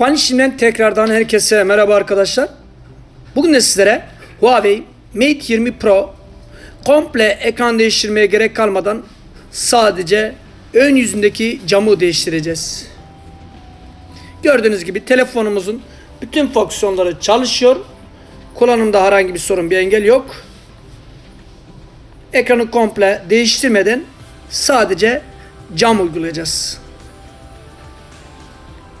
Fan işinden tekrardan herkese merhaba arkadaşlar. Bugün de sizlere Huawei Mate 20 Pro komple ekran değiştirmeye gerek kalmadan sadece ön yüzündeki camı değiştireceğiz. Gördüğünüz gibi telefonumuzun bütün fonksiyonları çalışıyor. Kullanımda herhangi bir sorun bir engel yok. Ekranı komple değiştirmeden sadece cam uygulayacağız.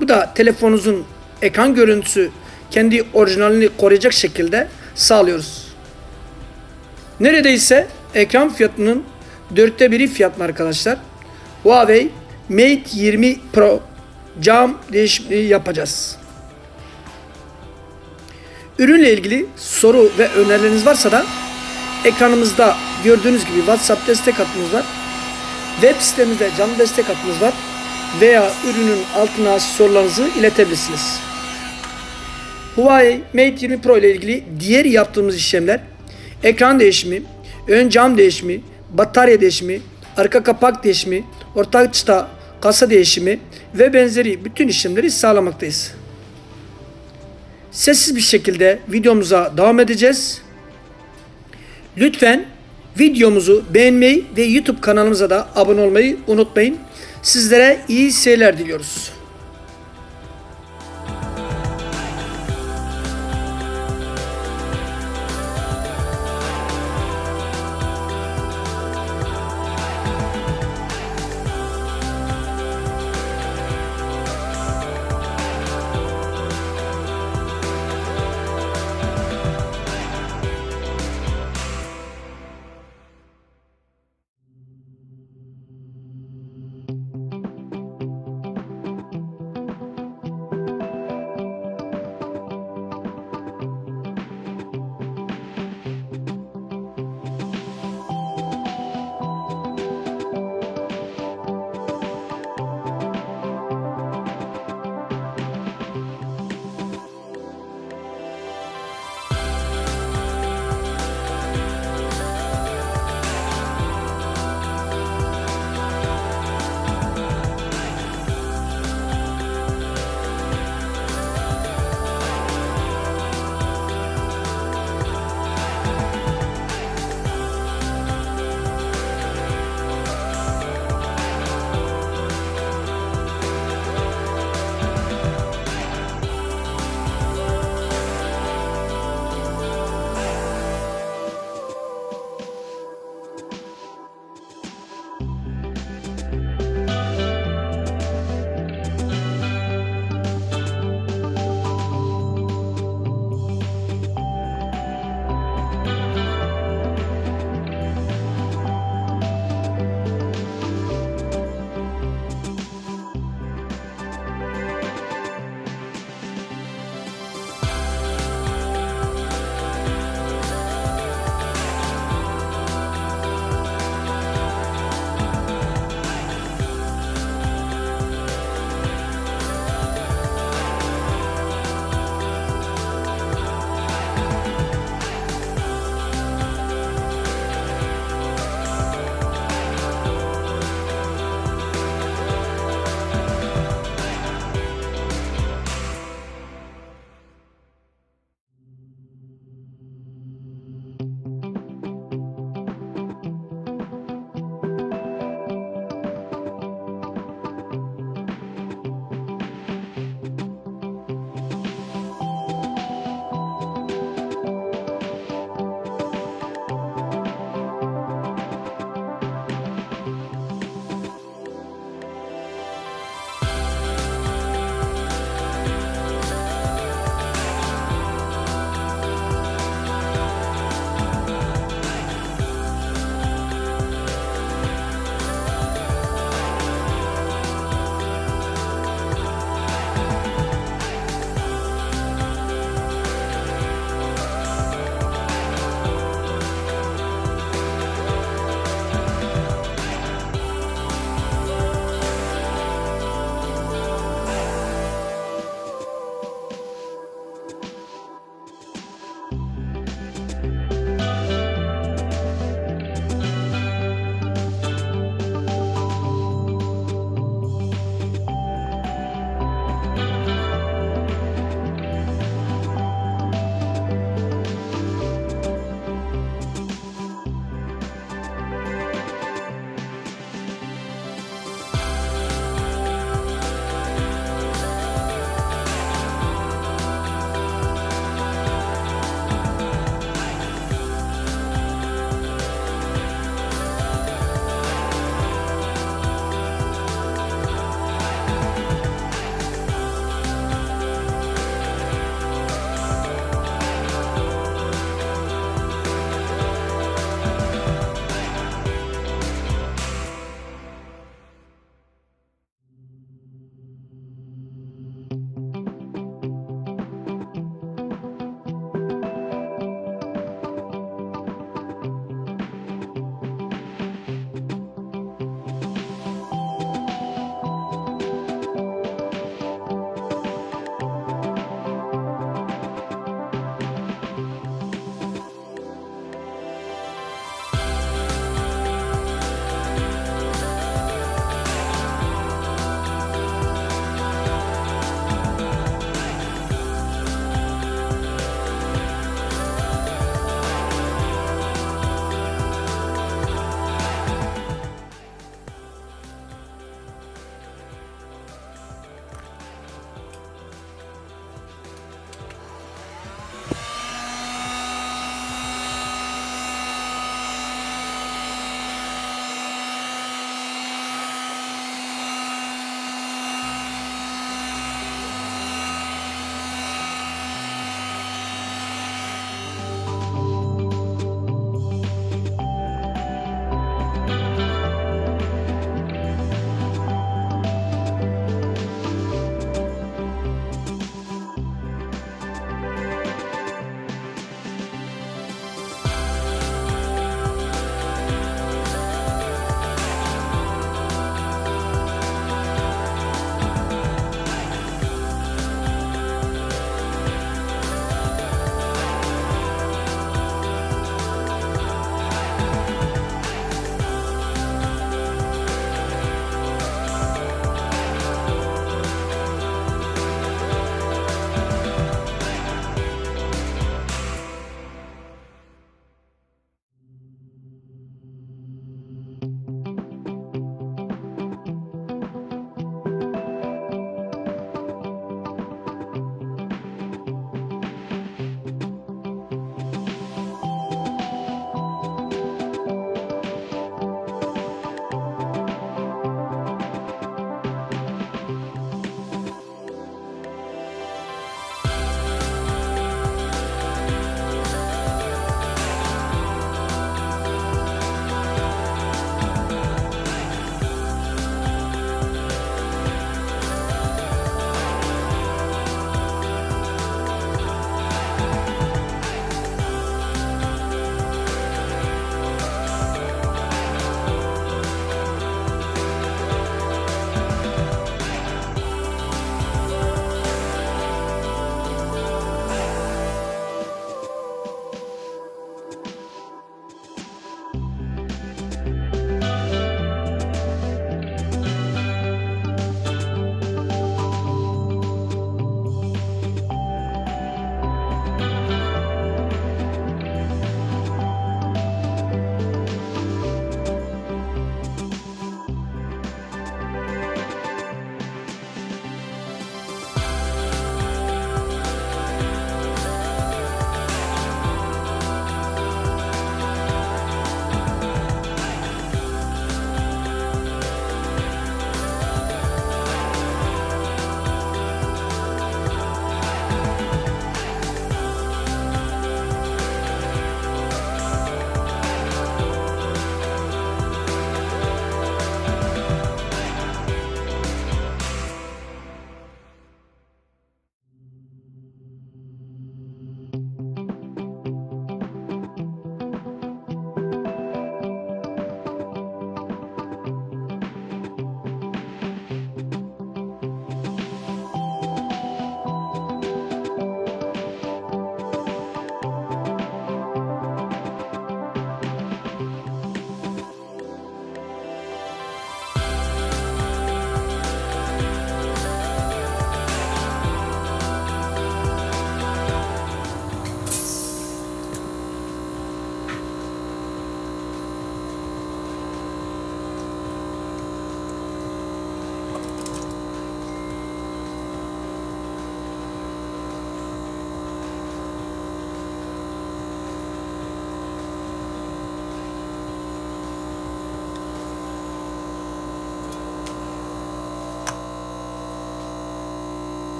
Bu da telefonunuzun ekran görüntüsü kendi orijinalini koruyacak şekilde sağlıyoruz. Neredeyse ekran fiyatının dörtte biri fiyatlı arkadaşlar. Huawei Mate 20 Pro cam değişimi yapacağız. Ürünle ilgili soru ve önerileriniz varsa da ekranımızda gördüğünüz gibi WhatsApp destek hattımız var. Web sitemizde canlı destek hattımız var. Veya ürünün altına sorularınızı iletebilirsiniz. Huawei Mate 20 Pro ile ilgili diğer yaptığımız işlemler ekran değişimi, ön cam değişimi, batarya değişimi, arka kapak değişimi, ortak çıta, kasa değişimi ve benzeri bütün işlemleri sağlamaktayız. Sessiz bir şekilde videomuza devam edeceğiz. Lütfen videomuzu beğenmeyi ve YouTube kanalımıza da abone olmayı unutmayın. Sizlere iyi seyirler diliyoruz.